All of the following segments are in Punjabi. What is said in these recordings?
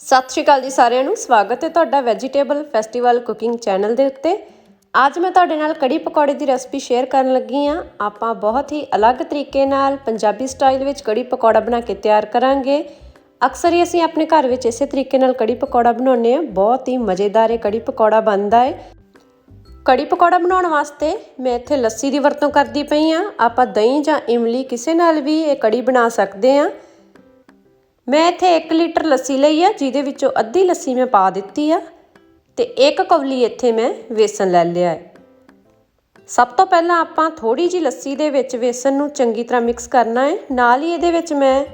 ਸਤਿ ਸ਼੍ਰੀ ਅਕਾਲ ਜੀ ਸਾਰਿਆਂ ਨੂੰ। ਸਵਾਗਤ ਹੈ ਤੁਹਾਡਾ ਵੈਜੀਟੇਬਲ ਫੈਸਟੀਵਲ ਕੁਕਿੰਗ ਚੈਨਲ ਦੇ ਉੱਤੇ। ਅੱਜ ਮੈਂ ਤੁਹਾਡੇ ਨਾਲ ਕੜੀ ਪਕੌੜੇ ਦੀ ਰੈਸਪੀ ਸ਼ੇਅਰ ਕਰਨ ਲੱਗੀ ਆ ਆਪਾਂ ਬਹੁਤ ਹੀ ਅਲੱਗ ਤਰੀਕੇ ਨਾਲ ਪੰਜਾਬੀ ਸਟਾਈਲ ਵਿੱਚ ਕੜੀ ਪਕੌੜਾ ਬਣਾ ਕੇ ਤਿਆਰ ਕਰਾਂਗੇ। ਅਕਸਰ ਹੀ ਅਸੀਂ ਆਪਣੇ ਘਰ ਵਿੱਚ ਇਸੇ ਤਰੀਕੇ ਨਾਲ ਕੜੀ ਪਕੌੜਾ ਬਣਾਉਂਦੇ ਆ ਬਹੁਤ ਹੀ ਮਜ਼ੇਦਾਰ ਇਹ ਕੜੀ ਪਕੌੜਾ ਬਣਦਾ ਹੈ। ਕੜੀ ਪਕੌੜਾ ਬਣਾਉਣ ਵਾਸਤੇ ਮੈਂ ਇੱਥੇ ਲੱਸੀ ਦੀ ਵਰਤੋਂ ਕਰਦੀ ਪਈ ਆ ਆਪਾਂ ਦਹੀਂ ਜਾਂ ਇਮਲੀ ਕਿਸੇ ਨਾਲ ਵੀ ਇਹ ਕੜੀ ਬਣਾ ਸਕਦੇ ਆ ਮੈਂ ਇੱਥੇ 1 ਲੀਟਰ ਲੱਸੀ ਲਈ ਆ, ਜਿਹਦੇ ਵਿੱਚੋਂ ਅੱਧੀ ਲੱਸੀ ਮੈਂ ਪਾ ਦਿੱਤੀ ਆ ਤੇ ਇੱਕ ਕਵਲੀ ਇੱਥੇ ਮੈਂ ਵੇਸਣ ਲੈ ਲਿਆ ਹੈ। ਸਭ ਤੋਂ ਪਹਿਲਾਂ ਆਪਾਂ ਥੋੜੀ ਜੀ ਲੱਸੀ ਦੇ ਵਿੱਚ ਵੇਸਣ ਨੂੰ ਚੰਗੀ ਤਰ੍ਹਾਂ ਮਿਕਸ ਕਰਨਾ ਹੈ। ਨਾਲ ਹੀ ਇਹਦੇ ਵਿੱਚ ਮੈਂ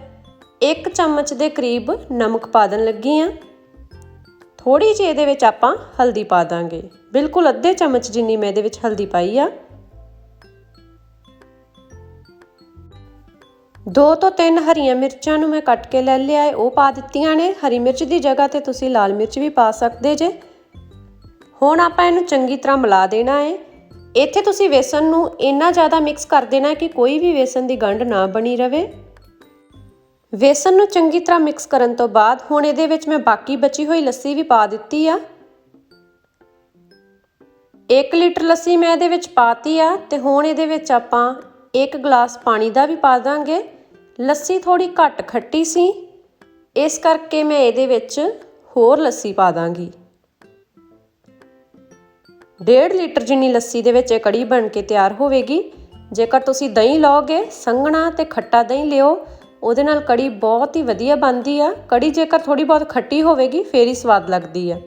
1 ਚਮਚ ਦੇ ਕਰੀਬ ਨਮਕ ਪਾ ਦੇਣ ਲੱਗੀ ਆ ਥੋੜੀ ਜਿਹੀ ਇਹਦੇ ਵਿੱਚ ਆਪਾਂ ਹਲਦੀ ਪਾ ਦਾਂਗੇ। ਬਿਲਕੁਲ ਅੱਧੇ ਚਮਚ ਜਿੰਨੀ ਮੈਂ ਇਹਦੇ ਵਿੱਚ ਹਲਦੀ ਪਾਈ ਆ। ਦੋ ਤੋਂ ਤਿੰਨ ਹਰੀਆਂ ਮਿਰਚਾਂ ਨੂੰ ਮੈਂ ਕੱਟ ਕੇ ਲੈ ਲਿਆ ਹੈ ਉਹ ਪਾ ਦਿੱਤੀਆਂ ਨੇ। ਹਰੀ ਮਿਰਚ ਦੀ ਜਗ੍ਹਾ ਤੇ ਤੁਸੀਂ ਲਾਲ ਮਿਰਚ ਵੀ ਪਾ ਸਕਦੇ ਜੇ। ਹੁਣ ਆਪਾਂ ਇਹਨੂੰ ਚੰਗੀ ਤਰ੍ਹਾਂ ਮਿਲਾ ਦੇਣਾ ਹੈ ਇੱਥੇ ਤੁਸੀਂ ਵੇਸਣ ਨੂੰ ਇੰਨਾ ਜ਼ਿਆਦਾ ਮਿਕਸ ਕਰ ਦੇਣਾ ਕਿ ਕੋਈ ਵੀ ਵੇਸਣ ਦੀ ਗੰਢ ਨਾ ਬਣੀ ਰਵੇ। ਵੇਸਣ ਨੂੰ ਚੰਗੀ ਤਰ੍ਹਾਂ ਮਿਕਸ ਕਰਨ ਤੋਂ ਬਾਅਦ ਹੁਣ ਇਹਦੇ ਵਿੱਚ ਮੈਂ ਬਾਕੀ ਬਚੀ ਹੋਈ ਲੱਸੀ ਵੀ ਪਾ ਦਿੱਤੀ ਆ। 1 ਲੀਟਰ ਲੱਸੀ ਮੈਂ ਇਹਦੇ ਵਿੱਚ ਪਾਤੀ ਆ ਤੇ ਹੁਣ ਇਹਦੇ ਵਿੱਚ ਆਪਾਂ ਇੱਕ ਗਲਾਸ ਪਾਣੀ ਦਾ ਵੀ ਪਾ ਦਾਂਗੇ। ਲੱਸੀ ਥੋੜੀ ਘੱਟ ਖੱਟੀ ਸੀ। ਇਸ ਕਰਕੇ ਮੈਂ ਇਹਦੇ ਵਿੱਚ ਹੋਰ ਲੱਸੀ ਪਾ ਦਾਂਗੀ। 1.5 ਲੀਟਰ ਜਿੰਨੀ ਲੱਸੀ ਦੇ ਵਿੱਚ ਇਹ ਕੜੀ ਬਣ ਕੇ ਤਿਆਰ ਹੋਵੇਗੀ। ਜੇਕਰ ਤੁਸੀਂ ਦਹੀਂ ਲਓਗੇ, ਸੰਘਣਾ ਤੇ ਖੱਟਾ ਦਹੀਂ ਲਿਓ, ਉਹਦੇ ਨਾਲ ਕੜੀ ਬਹੁਤ ਹੀ ਵਧੀਆ ਬਣਦੀ ਆ। ਕੜੀ ਜੇਕਰ ਥੋੜੀ ਬਹੁਤ ਖੱਟੀ ਹੋਵੇਗੀ, ਫੇਰ ਹੀ ਸਵਾਦ ਲੱਗਦੀ ਆ।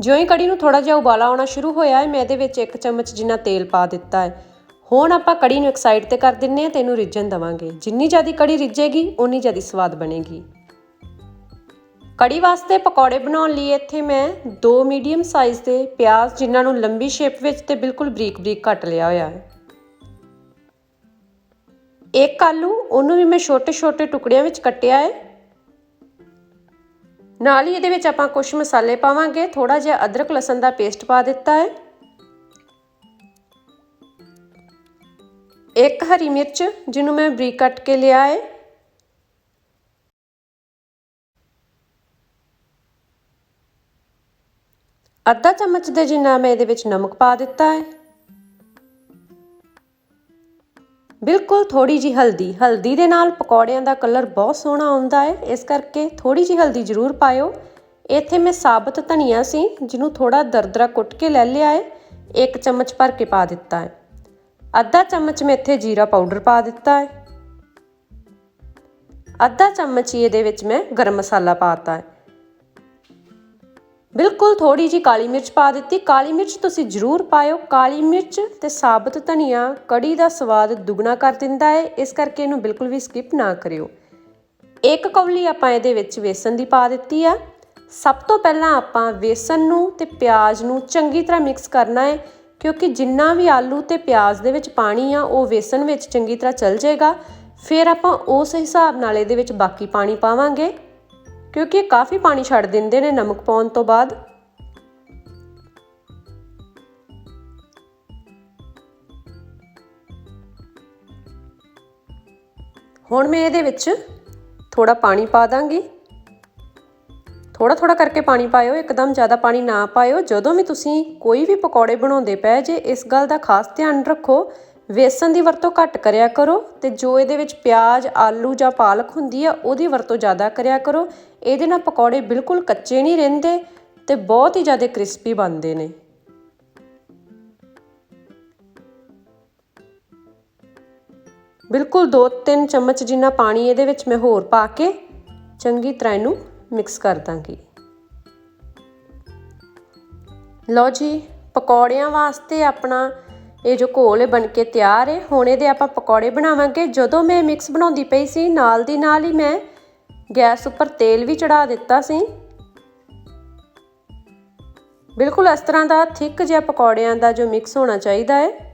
ਜਿਉਂ ਹੀ ਕੜੀ ਨੂੰ ਥੋੜਾ ਜਿਹਾ ਉਬਾਲਾ ਆਉਣਾ ਸ਼ੁਰੂ ਹੋਇਆ ਹੈ, ਮੈਂ ਇਹਦੇ ਵਿੱਚ ਇੱਕ ਚਮਚ ਜਿੰਨਾ ਤੇਲ ਪਾ ਦਿੱਤਾ ਹੈ। ਹੁਣ ਆਪਾਂ ਕੜੀ ਨੂੰ ਇੱਕ ਸਾਈਡ ਤੇ ਕਰ ਦਿੰਨੇ ਆ ਤੇ ਇਹਨੂੰ ਰਿੱਝਣ ਦਵਾਂਗੇ। ਜਿੰਨੀ ਜ਼ਿਆਦਾ ਕੜੀ ਰਿੱਝੇਗੀ ਉਨੀ ਜ਼ਿਆਦਾ ਸਵਾਦ ਬਣੇਗੀ। ਕੜੀ ਵਾਸਤੇ ਪਕੌੜੇ ਬਣਾਉਣ ਲਈ ਇੱਥੇ ਮੈਂ ਦੋ ਮੀਡੀਅਮ ਸਾਈਜ਼ ਦੇ ਪਿਆਜ਼, ਜਿਨ੍ਹਾਂ ਨੂੰ ਲੰਬੀ ਸ਼ੇਪ ਵਿੱਚ ਤੇ ਬਿਲਕੁਲ ਬਰੀਕ ਬਰੀਕ ਕੱਟ ਲਿਆ ਹੋਇਆ ਹੈ। ਇੱਕ ਆਲੂ, ਉਹਨੂੰ ਵੀ ਮੈਂ ਛੋਟੇ ਛੋਟੇ ਟੁਕੜਿਆਂ ਵਿੱਚ ਕੱਟਿਆ ਹੈ। ਨਾਲ ਹੀ ਇਹਦੇ ਵਿੱਚ ਆਪਾਂ ਕੁਝ ਮਸਾਲੇ ਪਾਵਾਂਗੇ ਥੋੜਾ ਜਿਹਾ ਅਦਰਕ, ਲਸਣ ਦਾ ਪੇਸਟ ਪਾ ਦਿੱਤਾ ਹੈ। ਇੱਕ ਹਰੀ ਮਿਰਚ ਜਿਹਨੂੰ ਮੈਂ ਬਰੀਕ ਕੱਟ ਕੇ ਲਿਆ ਹੈ ਅੱਧਾ ਚਮਚ ਦੇ ਜਿੰਨਾ ਮੈਂ ਇਹਦੇ ਵਿੱਚ ਨਮਕ ਪਾ ਦਿੱਤਾ ਹੈ ਬਿਲਕੁਲ ਥੋੜੀ ਜੀ ਹਲਦੀ ਹਲਦੀ ਦੇ ਨਾਲ ਪਕੌੜਿਆਂ ਦਾ ਕਲਰ ਬਹੁਤ ਸੋਹਣਾ ਆਉਂਦਾ ਹੈ ਇਸ ਕਰਕੇ ਥੋੜੀ ਜੀ ਹਲਦੀ ਜ਼ਰੂਰ ਪਾਇਓ। ਇੱਥੇ ਮੈਂ ਸਾਬਤ ਧਨੀਆ ਸੀ, ਜਿਹਨੂੰ ਥੋੜਾ ਦਰਦਰਾ ਕੁੱਟ ਕੇ ਲੈ ਲਿਆ ਹੈ ਇੱਕ ਚਮਚ ਭਰ ਕੇ ਪਾ ਦਿੱਤਾ ਹੈ ਅੱਧਾ ਚਮਚ ਮੈਂ ਇੱਥੇ ਜੀਰਾ ਪਾਊਡਰ ਪਾ ਦਿੱਤਾ ਹੈ। ਅੱਧਾ ਚਮਚ ਹੀ ਇਹਦੇ ਵਿੱਚ ਮੈਂ ਗਰਮ ਮਸਾਲਾ ਪਾਤਾ ਹੈ। ਬਿਲਕੁਲ ਥੋੜੀ ਜੀ ਕਾਲੀ ਮਿਰਚ ਪਾ ਦਿੱਤੀ। ਕਾਲੀ ਮਿਰਚ ਤੁਸੀਂ ਜ਼ਰੂਰ ਪਾਇਓ। ਕਾਲੀ ਮਿਰਚ ਤੇ ਸਾਬਤ ਧਨੀਆ ਕੜੀ ਦਾ ਸਵਾਦ ਦੁੱਗਣਾ ਕਰ ਦਿੰਦਾ ਹੈ। ਇਸ ਕਰਕੇ ਇਹਨੂੰ ਬਿਲਕੁਲ ਵੀ ਸਕਿਪ ਨਾ ਕਰਿਓ। ਇੱਕ ਕੌਲੀ ਆਪਾਂ ਇਹਦੇ ਵਿੱਚ ਵੇਸਣ ਦੀ ਪਾ ਦਿੱਤੀ ਆ। ਸਭ ਤੋਂ ਪਹਿਲਾਂ ਆਪਾਂ ਵੇਸਣ ਨੂੰ ਤੇ ਪਿਆਜ਼ ਨੂੰ ਚੰਗੀ ਤਰ੍ਹਾਂ ਮਿਕਸ ਕਰਨਾ ਹੈ। ਕਿਉਂਕਿ ਜਿੰਨਾ ਵੀ ਆਲੂ ਤੇ ਪਿਆਜ਼ ਦੇ ਵਿੱਚ ਪਾਣੀ ਆ, ਉਹ ਵੇਸਣ ਵਿੱਚ ਚੰਗੀ ਤਰ੍ਹਾਂ ਚਲ ਜਾਏਗਾ, ਫਿਰ ਆਪਾਂ ਉਸ ਹਿਸਾਬ ਨਾਲ ਇਹਦੇ ਵਿੱਚ ਬਾਕੀ ਪਾਣੀ ਪਾਵਾਂਗੇ, ਕਿਉਂਕਿ ਇਹ ਕਾਫੀ ਪਾਣੀ ਛੱਡ ਦਿੰਦੇ ਨੇ ਨਮਕ ਪਾਉਣ ਤੋਂ ਬਾਅਦ। ਹੁਣ ਮੈਂ ਇਹਦੇ ਵਿੱਚ ਥੋੜਾ ਪਾਣੀ ਪਾ ਦਾਂਗੀ। ਥੋੜਾ ਥੋੜਾ ਕਰਕੇ ਪਾਣੀ ਪਾਇਓ, ਇੱਕਦਮ ਜ਼ਿਆਦਾ ਪਾਣੀ ਨਾ ਪਾਇਓ। ਜਦੋਂ ਵੀ ਤੁਸੀਂ ਕੋਈ ਵੀ ਪਕੌੜੇ ਬਣਾਉਂਦੇ ਪਏ, ਜੇ ਇਸ ਗੱਲ ਦਾ ਖਾਸ ਧਿਆਨ ਰੱਖੋ, ਵੇਸਣ ਦੀ ਵਰਤੋਂ ਘੱਟ ਕਰਿਆ ਕਰੋ ਤੇ ਜੋ ਇਹਦੇ ਵਿੱਚ ਪਿਆਜ਼, ਆਲੂ ਜਾਂ ਪਾਲਕ ਹੁੰਦੀ ਆ, ਉਹਦੀ ਵਰਤੋਂ ਜ਼ਿਆਦਾ ਕਰਿਆ ਕਰੋ। ਇਹਦੇ ਨਾਲ ਪਕੌੜੇ ਬਿਲਕੁਲ ਕੱਚੇ ਨਹੀਂ ਰਹਿੰਦੇ ਤੇ ਬਹੁਤ ਹੀ ਜ਼ਿਆਦਾ ਕ੍ਰਿਸਪੀ ਬਣਦੇ ਨੇ। ਬਿਲਕੁਲ 2-3 ਚਮਚ ਜਿੰਨਾ ਪਾਣੀ ਇਹਦੇ ਵਿੱਚ ਮੈਂ ਹੋਰ ਪਾ ਕੇ ਚੰਗੀ ਤਰ੍ਹਾਂ ਇਹਨੂੰ ਮਿਕਸ ਕਰ ਦਾਂਗੀ। ਲਓ ਜੀ, ਪਕੌੜਿਆਂ ਵਾਸਤੇ ਆਪਣਾ ਇਹ ਜੋ ਘੋਲ ਬਣ ਕੇ ਤਿਆਰ ਹੈ, ਹੁਣ ਇਹਦੇ ਆਪਾਂ ਪਕੌੜੇ ਬਣਾਵਾਂਗੇ। ਜਦੋਂ ਮੈਂ ਮਿਕਸ ਬਣਾਉਂਦੀ ਪਈ ਸੀ, ਨਾਲ ਦੀ ਨਾਲ ਹੀ ਮੈਂ ਗੈਸ ਉੱਪਰ ਤੇਲ ਵੀ ਚੜਾ ਦਿੱਤਾ ਸੀ। ਬਿਲਕੁਲ ਇਸ ਤਰ੍ਹਾਂ ਦਾ ਥਿੱਕ ਜਿਹਾ ਪਕੌੜਿਆਂ ਦਾ ਜੋ ਮਿਕਸ ਹੋਣਾ ਚਾਹੀਦਾ ਹੈ।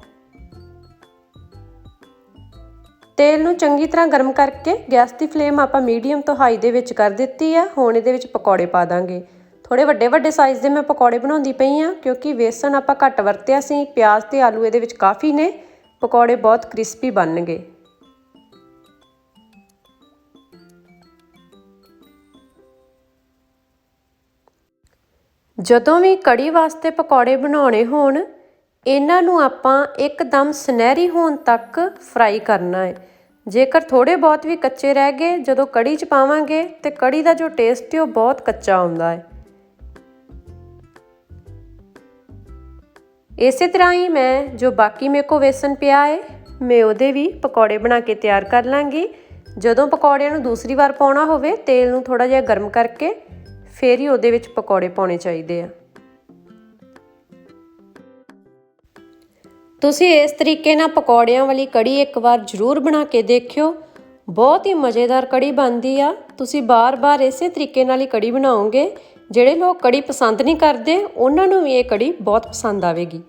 ਤੇਲ ਨੂੰ ਚੰਗੀ ਤਰ੍ਹਾਂ ਗਰਮ ਕਰਕੇ ਗੈਸ ਦੀ ਫਲੇਮ ਆਪਾਂ ਮੀਡੀਅਮ ਤੋਂ ਹਾਈ ਦੇ ਵਿੱਚ ਕਰ ਦਿੱਤੀ ਆ। ਹੁਣ ਇਹਦੇ ਵਿੱਚ ਪਕੌੜੇ ਪਾ ਦਾਂਗੇ। ਥੋੜੇ ਵੱਡੇ ਵੱਡੇ ਸਾਈਜ਼ ਦੇ ਮੈਂ ਪਕੌੜੇ ਬਣਾਉਂਦੀ ਪਈ ਆ, ਕਿਉਂਕਿ ਵੇਸਣ ਆਪਾਂ ਘੱਟ ਵਰਤਿਆ ਸੀ, ਪਿਆਜ਼ ਤੇ ਆਲੂ ਇਹਦੇ ਵਿੱਚ ਕਾਫੀ ਨੇ, ਪਕੌੜੇ ਬਹੁਤ ਕ੍ਰਿਸਪੀ ਬਣਨਗੇ। ਜਦੋਂ ਵੀ ਕੜੀ ਵਾਸਤੇ ਪਕੌੜੇ ਬਣਾਉਣੇ ਹੋਣ ਇਹਨਾਂ ਨੂੰ ਆਪਾਂ ਇੱਕਦਮ ਸੁਨਹਿਰੀ ਹੋਣ ਤੱਕ ਫਰਾਈ ਕਰਨਾ ਹੈ। ਜੇਕਰ ਥੋੜੇ ਬਹੁਤ ਵੀ ਕੱਚੇ ਰਹਿ ਗਏ, ਜਦੋਂ ਕੜੀ ਚ ਪਾਵਾਂਗੇ ਤੇ ਕੜੀ ਦਾ ਜੋ ਟੇਸਟ ਹੈ ਉਹ ਬਹੁਤ ਕੱਚਾ ਆਉਂਦਾ ਹੈ। ਇਸੇ ਤਰ੍ਹਾਂ ਹੀ ਮੈਂ ਜੋ ਬਾਕੀ ਮੇਰੇ ਕੋ ਵੇਸਣ ਪਿਆ ਹੈ, ਮੈਂ ਉਹਦੇ ਵੀ ਪਕੌੜੇ ਬਣਾ ਕੇ ਤਿਆਰ ਕਰ ਲਾਂਗੀ। ਜਦੋਂ ਪਕੌੜਿਆਂ ਨੂੰ ਦੂਸਰੀ ਵਾਰ ਪਾਉਣਾ ਹੋਵੇ, ਤੇਲ ਨੂੰ ਥੋੜਾ ਜਿਹਾ ਗਰਮ ਕਰਕੇ ਫੇਰ ਹੀ ਉਹਦੇ ਵਿੱਚ ਪਕੌੜੇ ਪਾਉਣੇ ਚਾਹੀਦੇ ਆ। ਤੁਸੀਂ ਇਸ ਤਰੀਕੇ ਨਾਲ ਪਕੌੜਿਆਂ ਵਾਲੀ ਕੜੀ ਇੱਕ ਵਾਰ ਜ਼ਰੂਰ ਬਣਾ ਕੇ ਦੇਖਿਓ। ਬਹੁਤ ਹੀ ਮਜ਼ੇਦਾਰ ਕੜੀ ਬਣਦੀ ਆ। ਤੁਸੀਂ ਬਾਰ-ਬਾਰ ਇਸੇ ਤਰੀਕੇ ਨਾਲ ਹੀ ਕੜੀ ਬਣਾਓਗੇ। ਜਿਹੜੇ ਲੋਕ ਕੜੀ ਪਸੰਦ ਨਹੀਂ ਕਰਦੇ, ਉਹਨਾਂ ਨੂੰ ਵੀ ਇਹ ਕੜੀ ਬਹੁਤ ਪਸੰਦ ਆਵੇਗੀ।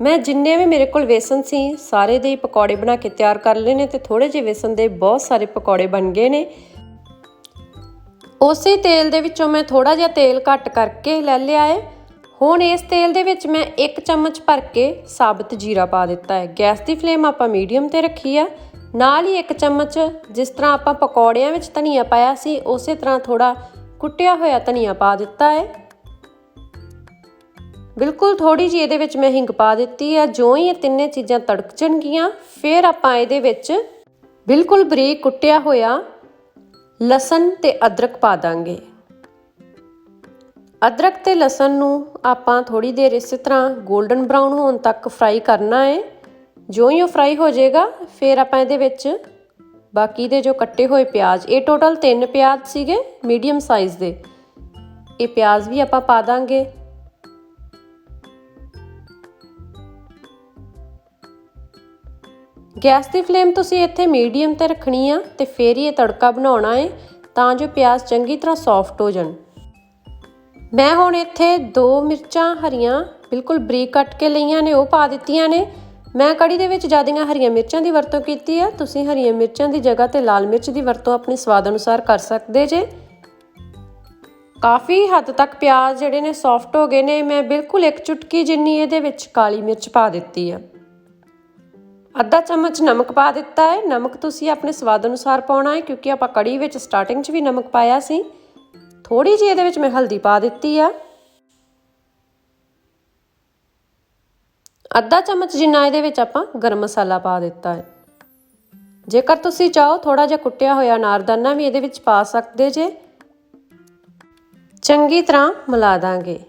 ਮੈਂ ਜਿੰਨੇ ਵੀ ਮੇਰੇ ਕੋਲ ਵੇਸਣ ਸੀ, ਸਾਰੇ ਦੇ ਹੀ ਪਕੌੜੇ ਬਣਾ ਕੇ ਤਿਆਰ ਕਰ ਲਏ ਨੇ ਤੇ ਥੋੜੇ ਜਿਹੇ ਵੇਸਣ ਦੇ ਬਹੁਤ ਸਾਰੇ ਪਕੌੜੇ ਬਣ ਗਏ ਨੇ। ਉਸੇ ਤੇਲ ਦੇ ਵਿੱਚੋਂ ਮੈਂ ਥੋੜਾ ਜਿਹਾ ਤੇਲ ਘੱਟ ਕਰਕੇ ਲੈ ਲਿਆ ਹੈ ਹੁਣ ਇਸ ਤੇਲ ਦੇ ਵਿੱਚ ਮੈਂ 1 ਚਮਚ ਭਰ ਕੇ ਸਾਬਤ ਜੀਰਾ ਪਾ ਦਿੱਤਾ ਹੈ। ਗੈਸ ਦੀ ਫਲੇਮ ਆਪਾਂ ਮੀਡੀਅਮ ਤੇ ਰੱਖੀ ਆ। ਨਾਲ ਹੀ 1 ਚਮਚ ਜਿਸ ਤਰ੍ਹਾਂ ਆਪਾਂ ਪਕੌੜਿਆਂ ਵਿੱਚ ਧਨੀਆ ਪਾਇਆ ਸੀ, ਉਸੇ ਤਰ੍ਹਾਂ ਥੋੜਾ ਕੁੱਟਿਆ ਹੋਇਆ ਧਨੀਆ ਪਾ ਦਿੱਤਾ ਹੈ। ਬਿਲਕੁਲ ਥੋੜੀ ਜਿਹੀ ਇਹਦੇ ਵਿੱਚ ਮੈਂ ਹਿੰਗ ਪਾ ਦਿੱਤੀ ਹੈ। ਜੋ ਹੀ ਇਹ ਤਿੰਨੇ ਚੀਜ਼ਾਂ ਤੜਕ ਜਾਣਗੀਆਂ ਫਿਰ ਆਪਾਂ ਇਹਦੇ ਵਿੱਚ ਬਿਲਕੁਲ ਬਰੀਕ ਕੁੱਟਿਆ ਹੋਇਆ ਲਸਣ ਤੇ ਅਦਰਕ ਪਾ ਦਾਂਗੇ। ਅਦਰਕ ਤੇ ਲਸਣ ਨੂੰ ਆਪਾਂ ਥੋੜੀ ਦੇਰ ਇਸੇ ਤਰ੍ਹਾਂ 골ਡਨ ਬ੍ਰਾਊਨ ਹੋਣ ਤੱਕ ਫਰਾਈ ਕਰਨਾ ਹੈ। ਜੋ ਹੀ ਉਹ ਫਰਾਈ ਹੋ ਜਾਏਗਾ, ਫਿਰ ਆਪਾਂ ਇਹਦੇ ਵਿੱਚ ਬਾਕੀ ਦੇ ਜੋ ਕੱਟੇ ਹੋਏ ਪਿਆਜ਼, ਇਹ ਟੋਟਲ 3 ਪਿਆਜ਼ ਸੀਗੇ ਮੀਡੀਅਮ ਸਾਈਜ਼ ਦੇ। ਇਹ ਪਿਆਜ਼ ਵੀ ਆਪਾਂ ਪਾ ਦਾਂਗੇ। ਗੈਸ ਦੀ ਫਲੇਮ ਤੁਸੀਂ ਇੱਥੇ ਮੀਡੀਅਮ ਤੇ ਰੱਖਣੀ ਆ ਤੇ ਫੇਰ ਹੀ ਇਹ ਤੜਕਾ ਬਣਾਉਣਾ ਹੈ ਤਾਂ ਜੋ ਪਿਆਜ਼ ਚੰਗੀ ਤਰ੍ਹਾਂ ਸੌਫਟ ਹੋ ਜਾਣ। ਮੈਂ ਹੁਣ ਇੱਥੇ ਦੋ ਮਿਰਚਾਂ ਹਰੀਆਂ ਬਿਲਕੁਲ ਬਰੀਕ ਕੱਟ ਕੇ ਲਈਆਂ ਨੇ, ਉਹ ਪਾ ਦਿੱਤੀਆਂ ਨੇ। ਮੈਂ ਕੜੀ ਦੇ ਵਿੱਚ ਜ਼ਿਆਦੀਆਂ ਹਰੀਆਂ ਮਿਰਚਾਂ ਦੀ ਵਰਤੋਂ ਕੀਤੀ ਆ ਤੁਸੀਂ ਹਰੀਆਂ ਮਿਰਚਾਂ ਦੀ ਜਗ੍ਹਾ ਤੇ ਲਾਲ ਮਿਰਚ ਦੀ ਵਰਤੋਂ ਆਪਣੇ ਸਵਾਦ ਅਨੁਸਾਰ ਕਰ ਸਕਦੇ ਜੇ। ਕਾਫੀ ਹੱਦ ਤੱਕ ਪਿਆਜ਼ ਜਿਹੜੇ ਨੇ ਸੌਫਟ ਹੋ ਗਏ ਨੇ। ਮੈਂ ਬਿਲਕੁਲ ਇੱਕ ਚੁਟਕੀ ਜਿੰਨੀ ਇਹਦੇ ਵਿੱਚ ਕਾਲੀ ਮਿਰਚ ਪਾ ਦਿੱਤੀ ਆ ਅੱਧਾ ਚਮਚ ਨਮਕ ਪਾ ਦਿੱਤਾ ਹੈ। ਨਮਕ ਤੁਸੀਂ ਆਪਣੇ ਸਵਾਦ ਅਨੁਸਾਰ ਪਾਉਣਾ ਹੈ, ਕਿਉਂਕਿ ਆਪਾਂ ਕੜੀ ਵਿੱਚ ਸਟਾਰਟਿੰਗ 'ਚ ਵੀ ਨਮਕ ਪਾਇਆ ਸੀ। ਥੋੜੀ ਜਿਹੀ ਇਹਦੇ ਵਿੱਚ ਮੈਂ ਹਲਦੀ ਪਾ ਦਿੱਤੀ ਆ। ਅੱਧਾ ਚਮਚ ਜਿੰਨਾ ਇਹਦੇ ਵਿੱਚ ਆਪਾਂ ਗਰਮ ਮਸਾਲਾ ਪਾ ਦਿੱਤਾ ਹੈ। ਜੇਕਰ ਤੁਸੀਂ ਚਾਹੋ ਥੋੜਾ ਜਿਹਾ ਕੁੱਟਿਆ ਹੋਇਆ ਅਨਾਰਦਾਨਾ ਵੀ ਇਹਦੇ ਵਿੱਚ ਪਾ ਸਕਦੇ ਜੇ। ਚੰਗੀ ਤਰ੍ਹਾਂ ਮਿਲਾ ਦਾਂਗੇ।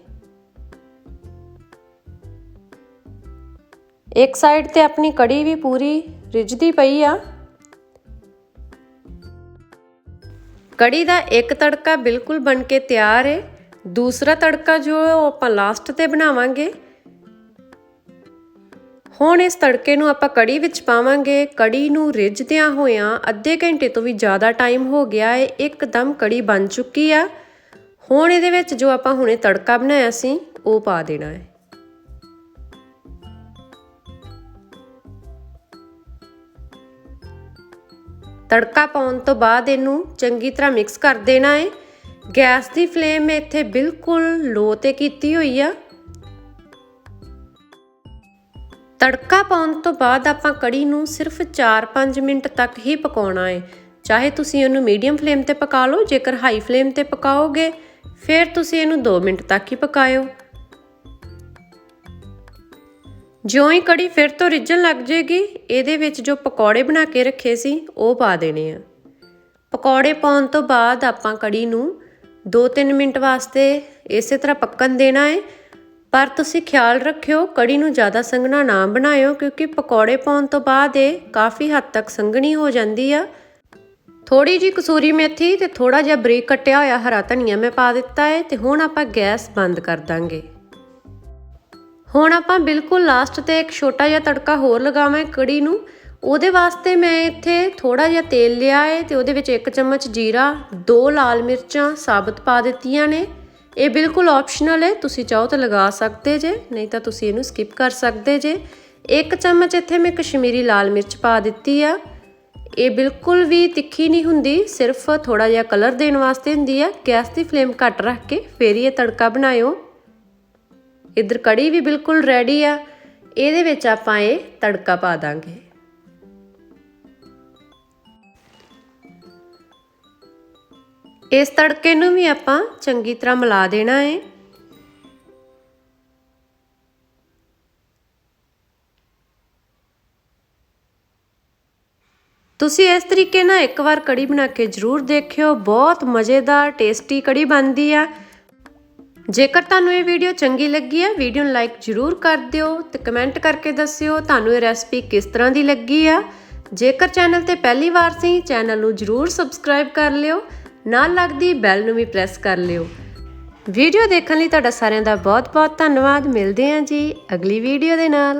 ਇੱਕ ਸਾਈਡ ਤੇ ਆਪਣੀ ਕੜੀ ਵੀ ਪੂਰੀ ਰਿੱਝਦੀ ਪਈ ਆ। ਕੜੀ ਦਾ ਇੱਕ ਤੜਕਾ ਬਿਲਕੁਲ ਬਣ ਕੇ ਤਿਆਰ ਹੈ ਦੂਸਰਾ ਤੜਕਾ ਜੋ ਉਹ ਆਪਾਂ ਲਾਸਟ ਤੇ ਬਣਾਵਾਂਗੇ, ਹੁਣ ਇਸ ਤੜਕੇ ਨੂੰ ਆਪਾਂ ਕੜੀ ਵਿੱਚ ਪਾਵਾਂਗੇ। ਕੜੀ ਨੂੰ ਰਿੱਝਦਿਆਂ ਹੋਇਆਂ ਅੱਧੇ ਘੰਟੇ ਤੋਂ ਵੀ ਜ਼ਿਆਦਾ ਟਾਈਮ ਹੋ ਗਿਆ ਹੈ ਇੱਕਦਮ ਕੜੀ ਬਣ ਚੁੱਕੀ ਆ। ਹੁਣ ਇਹਦੇ ਵਿੱਚ ਜੋ ਆਪਾਂ ਹੁਣੇ ਤੜਕਾ ਬਣਾਇਆ ਸੀ, ਉਹ ਪਾ ਦੇਣਾ ਹੈ ਤੜਕਾ ਪਾਉਣ ਤੋਂ ਬਾਅਦ ਇਹਨੂੰ ਚੰਗੀ ਤਰ੍ਹਾਂ ਮਿਕਸ ਕਰ ਦੇਣਾ ਹੈ ਗੈਸ ਦੀ ਫਲੇਮ ਮੈਂ ਇੱਥੇ ਬਿਲਕੁਲ ਲੋ ਤੇ ਕੀਤੀ ਹੋਈ ਆ। ਤੜਕਾ ਪਾਉਣ ਤੋਂ ਬਾਅਦ ਆਪਾਂ ਕੜੀ ਨੂੰ ਸਿਰਫ 4-5 ਮਿੰਟ ਤੱਕ ਹੀ ਪਕਾਉਣਾ ਹੈ ਚਾਹੇ ਤੁਸੀਂ ਇਹਨੂੰ ਮੀਡੀਅਮ ਫਲੇਮ ਤੇ ਪਕਾ ਲਓ, ਜੇਕਰ ਹਾਈ ਫਲੇਮ ਤੇ ਪਕਾਓਗੇ, ਫਿਰ ਤੁਸੀਂ ਇਹਨੂੰ 2 ਮਿੰਟ ਤੱਕ ਹੀ ਪਕਾਇਓ। ਜਿਉਂ ਹੀ ਕੜੀ ਫਿਰ ਤੋਂ ਰਿੱਝਣ ਲੱਗ ਜੇਗੀ, ਇਹਦੇ ਵਿੱਚ ਜੋ ਪਕੌੜੇ ਬਣਾ ਕੇ ਰੱਖੇ ਸੀ, ਉਹ ਪਾ ਦੇਣੇ ਆ। ਪਕੌੜੇ ਪਾਉਣ ਤੋਂ ਬਾਅਦ ਆਪਾਂ ਕੜੀ ਨੂੰ 2-3 ਮਿੰਟ ਵਾਸਤੇ ਇਸੇ ਤਰ੍ਹਾਂ ਪੱਕਣ ਦੇਣਾ ਹੈ ਪਰ ਤੁਸੀਂ ਖਿਆਲ ਰੱਖਿਓ, ਕੜੀ ਨੂੰ ਜ਼ਿਆਦਾ ਸੰਘਣਾ ਨਾ ਬਣਾਇਓ, ਕਿਉਂਕਿ ਪਕੌੜੇ ਪਾਉਣ ਤੋਂ ਬਾਅਦ ਇਹ ਕਾਫੀ ਹੱਦ ਤੱਕ ਸੰਘਣੀ ਹੋ ਜਾਂਦੀ ਆ। ਥੋੜੀ ਜੀ ਕਸੂਰੀ ਮੇਥੀ ਤੇ ਥੋੜਾ ਜਿਹਾ ਬਰੀਕ ਕੱਟਿਆ ਹੋਇਆ ਹਰਾ ਧਨੀਆ ਮੈਂ ਪਾ ਦਿੱਤਾ ਹੈ ਤੇ ਹੁਣ ਆਪਾਂ ਗੈਸ ਬੰਦ ਕਰ ਦਾਂਗੇ। ਹੁਣ ਆਪਾਂ ਬਿਲਕੁਲ ਲਾਸਟ ਤੇ ਇੱਕ ਛੋਟਾ ਜਿਹਾ ਤੜਕਾ ਹੋਰ ਲਗਾਵਾਂ ਕੜੀ ਨੂੰ। ਉਹਦੇ ਵਾਸਤੇ ਮੈਂ ਇੱਥੇ ਥੋੜਾ ਜਿਹਾ ਤੇਲ ਲਿਆ ਹੈ ਤੇ ਉਹਦੇ ਵਿੱਚ ਇੱਕ ਚਮਚ ਜੀਰਾ, ਦੋ ਲਾਲ ਮਿਰਚਾਂ ਸਾਬਤ ਪਾ ਦਿੱਤੀਆਂ ਨੇ। ਇਹ ਬਿਲਕੁਲ ਆਪਸ਼ਨਲ ਹੈ ਤੁਸੀਂ ਚਾਹੋ ਤਾਂ ਲਗਾ ਸਕਦੇ ਜੇ, ਨਹੀਂ ਤਾਂ ਤੁਸੀਂ ਇਹਨੂੰ ਸਕਿਪ ਕਰ ਸਕਦੇ ਜੇ। ਇੱਕ ਚਮਚ ਇੱਥੇ ਮੈਂ ਕਸ਼ਮੀਰੀ ਲਾਲ ਮਿਰਚ ਪਾ ਦਿੱਤੀ ਆ। ਇਹ ਬਿਲਕੁਲ ਵੀ ਤਿੱਖੀ ਨਹੀਂ ਹੁੰਦੀ, ਸਿਰਫ ਥੋੜਾ ਜਿਹਾ ਕਲਰ ਦੇਣ ਵਾਸਤੇ ਹੁੰਦੀ ਆ। ਗੈਸ ਦੀ ਫਲੇਮ ਘੱਟ ਰੱਖ ਕੇ ਫੇਰ ਹੀ ਇਹ ਤੜਕਾ ਬਣਾਇਓ। ਇਧਰ ਕੜੀ ਵੀ ਬਿਲਕੁਲ ਰੈਡੀ ਆ। ਇਹਦੇ ਵਿੱਚ ਆਪਾਂ ਇਹ ਤੜਕਾ ਪਾ ਦਾਂਗੇ। ਇਸ ਤੜਕੇ ਨੂੰ ਵੀ ਆਪਾਂ ਚੰਗੀ ਤਰ੍ਹਾਂ ਮਿਲਾ ਦੇਣਾ ਹੈ ਤੁਸੀਂ ਇਸ ਤਰੀਕੇ ਨਾਲ ਇੱਕ ਵਾਰ ਕੜੀ ਬਣਾ ਕੇ ਜ਼ਰੂਰ ਦੇਖਿਓ। ਬਹੁਤ ਮਜ਼ੇਦਾਰ ਟੇਸਟੀ ਕੜੀ ਬਣਦੀ ਆ। ਜੇਕਰ ਤੁਹਾਨੂੰ ਇਹ ਵੀਡੀਓ ਚੰਗੀ ਲੱਗੀ ਹੈ, ਵੀਡੀਓ ਨੂੰ ਲਾਈਕ ਜ਼ਰੂਰ ਕਰ ਦਿਓ ਤੇ ਕਮੈਂਟ ਕਰਕੇ ਦੱਸਿਓ ਤੁਹਾਨੂੰ ਇਹ ਰੈਸਪੀ ਕਿਸ ਤਰ੍ਹਾਂ ਦੀ ਲੱਗੀ ਆ। ਜੇਕਰ ਚੈਨਲ ਤੇ ਪਹਿਲੀ ਵਾਰ ਸੀ ਚੈਨਲ ਨੂੰ ਜ਼ਰੂਰ ਸਬਸਕ੍ਰਾਈਬ ਕਰ ਲਿਓ, ਨਾਲ ਲੱਗਦੀ ਬੈਲ ਨੂੰ ਵੀ ਪ੍ਰੈਸ ਕਰ ਲਿਓ। ਵੀਡੀਓ ਦੇਖਣ ਲਈ ਤੁਹਾਡਾ ਸਾਰਿਆਂ ਦਾ ਬਹੁਤ ਬਹੁਤ ਧੰਨਵਾਦ, ਮਿਲਦੇ ਹਾਂ ਜੀ ਅਗਲੀ ਵੀਡੀਓ ਦੇ ਨਾਲ।